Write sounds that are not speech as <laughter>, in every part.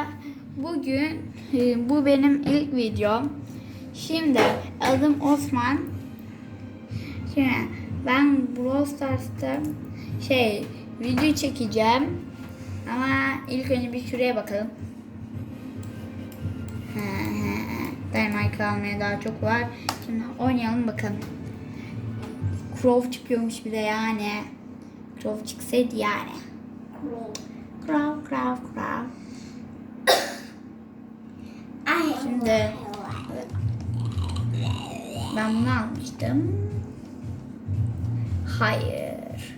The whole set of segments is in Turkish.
Merhaba. Bugün e, bu benim ilk videom. Şimdi adım Osman. Şimdi ben Brawl Stars'ta şey video çekeceğim. Ama ilk önce bir şuraya bakalım. Dynamite almaya daha çok var. Şimdi oynayalım bakalım. Crow çıkıyormuş bir de yani. Crow çıksaydı yani. Crow, crow, crow. Şimdi ben bunu almıştım. Hayır.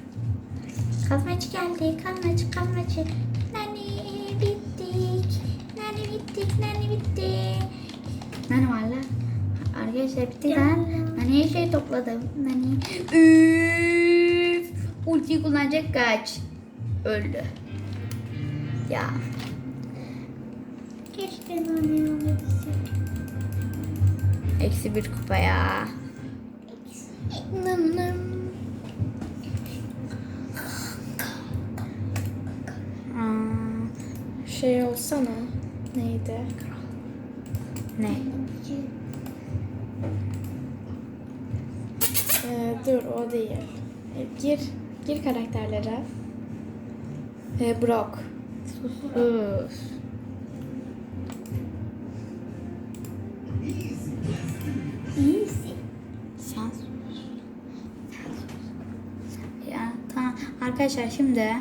Kazmacı geldi. Kazmacı, kazmacı. Nani bittik. Nani bittik, nani bittik. Nani var lan? Arkadaşlar bitti lan. Nani'ye şey topladım. Nani. Üf. Ulti kullanacak kaç. Öldü. Ya. Keşke Nani olabilsek. Eksi bir kupa ya. Nım nım. Aa, Şey olsana. Neydi? ne? Ee, dur o değil. Ee, gir. Gir karakterlere. Ee, Brock. Sus. Arkadaşlar şimdi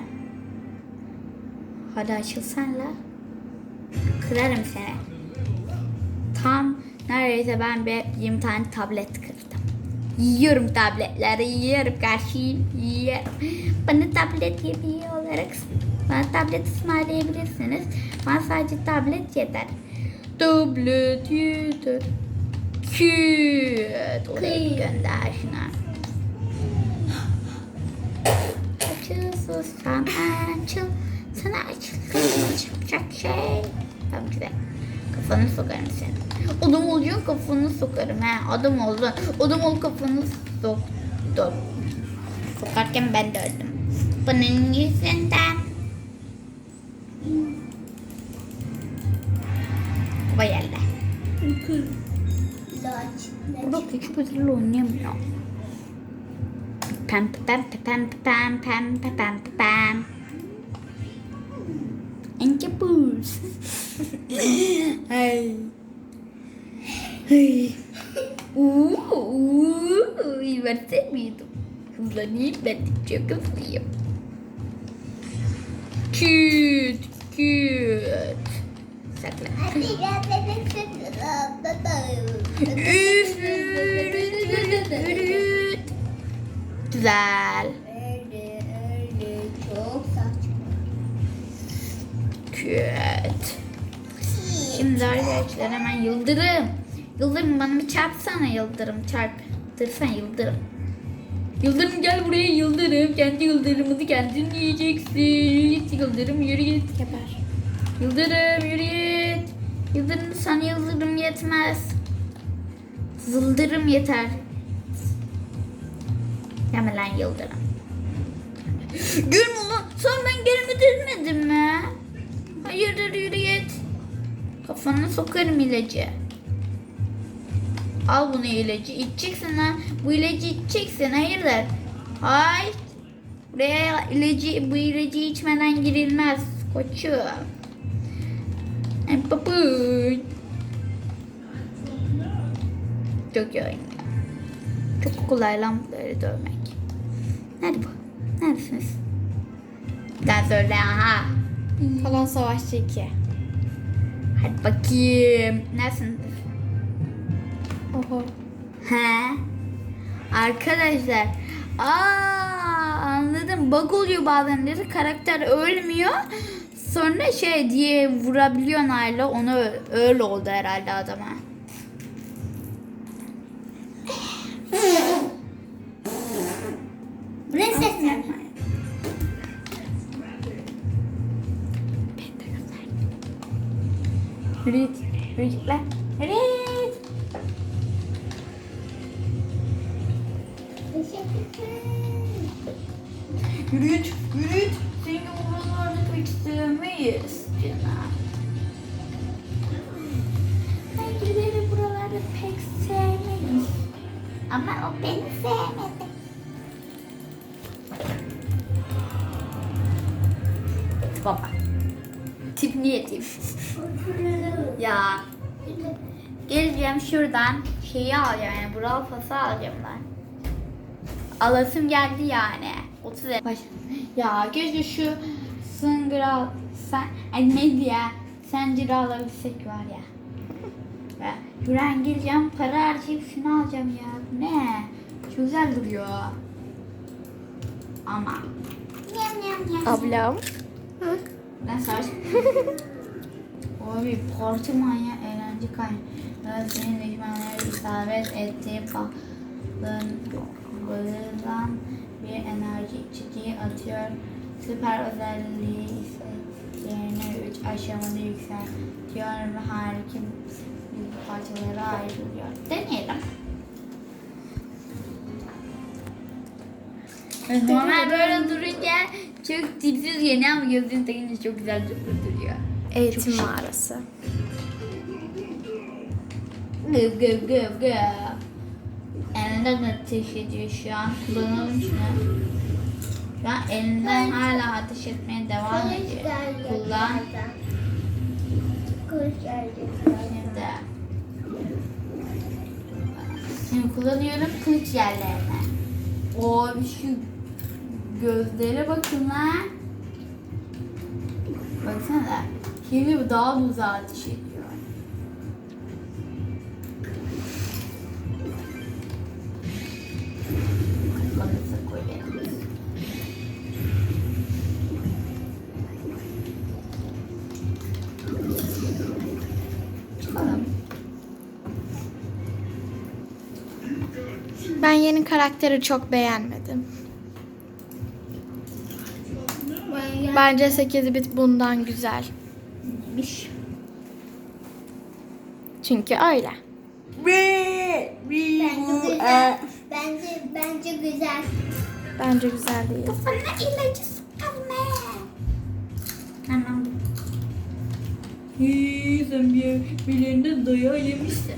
hadi açılsan la. Kırarım seni. Tam neredeyse ben bir 20 tane tablet kırdım. Yiyorum tabletleri, yiyorum karşıyım, yiyorum. Bana tablet yemeği olarak bana tablet ısmarlayabilirsiniz. Bana sadece tablet yeter. Tablet yeter. Küt. Oraya gönder şuna. Açıl sussan açıl. Sana açıl. Çıkacak şey. Tamam güzel. Kafanı sokarım senin. Adam olacaksın kafanı sokarım he. Adam oldu. Adam ol kafanı soktum. Sokarken ben de öldüm. Bunun yüzünden. Baba geldi. Burada küçük ödülle oynayamıyor. tan tan tan tan tan tan tan tan tan tan tan Hai. Hai. tan tan ibaratnya tan tan tan cukup siap. Cute, cute. Saklar. Güzel. Çok saçma. Küt. Şimdi arkadaşlar hemen Yıldırım. Yıldırım bana bir çarpsana Yıldırım. Çarptırsan Yıldırım. Yıldırım gel buraya Yıldırım. Kendi Yıldırımını kendin yiyeceksin. Yıldırım yürü git. Geber. Yıldırım yürü git. Yıldırım sana Yıldırım yetmez. Zıldırım yeter. Yeme lan Yıldırım. Gülme lan. Sen ben gelimi dizmedim mi? Hayırdır yürü git. Kafana sokarım ilacı. Al bunu ilacı. İçeceksin lan. Bu ilacı içeceksin. Hayırdır? Hayır. Buraya ilacı, bu ilacı içmeden girilmez. Koçum. Ay papuç. Çok iyi. Çok kolay lan bunları dövmek. Nerede bu? Neredesiniz? Ben söyle aha. Kalan Savaşçı 2. Hadi bakayım. Neredesiniz? Oho. He. Arkadaşlar. Aa anladım. Bug oluyor bazenleri. Karakter ölmüyor. Sonra şey diye vurabiliyorsun hala. Onu öyle oldu herhalde adama. <laughs> Büyük. Büyükler. Evet. Yürüyüt, yürüyüt. Senin umurlarını pek istemeyiz canım. Hayırları buralarda pek sevmeyiz. Ama o beni sevmedi. Baba. Tip niye tip? ya. Geleceğim şuradan şeyi alacağım yani Brawl Pass'ı alacağım ben. Alasım geldi yani. 30 lira. Baş- Ya keşke şu Sıngıra sen ay ne diye Senciri alabilsek var ya. Ya Güren geleceğim para harcayıp şunu alacağım ya. Ne? Çok güzel duruyor. Ama. Ablam. Ben savaş. <laughs> Abi parti manyağı eğlence kaynağı. Senin düşmanlara isabet ettiği bağlan bir enerji içeceği atıyor. Süper özelliği ise yerine 3 aşamada yükseltiyor ve harika bir parçalara ayrılıyor. Deneyelim. Normal böyle durunca çok tipsiz geliyor ama gözlüğünü takınca çok güzel duruyor. Eğitim mağarası. Gıv gıv gıv gıv. Elinden ateş ediyor şu an. Kullanalım şunu. Şu an elinden hala ateş etmeye devam ediyor. Kullan. Şimdi. Şimdi kullanıyorum kılıç yerlerine. O şu gözlere bakın lan. Baksana. Bu daha da uzağa ateş ediyor. Ben yeni karakteri çok beğenmedim. Bence 8 bit bundan güzel. Neymiş? Çünkü öyle. Bence güzel. Bence bence güzel. Bence güzel değil. Kafana ilacı sıkma. Anladım. Hii, sen bir birilerine dayağı yemişsin.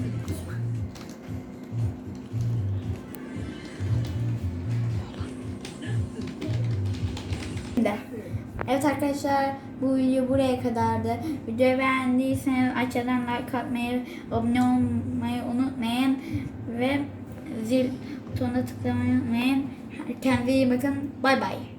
Evet arkadaşlar bu video buraya kadardı. Videoyu beğendiyseniz aşağıdan like atmayı, abone olmayı unutmayın. Ve zil butonuna tıklamayı unutmayın. Kendinize iyi bakın. Bay bay.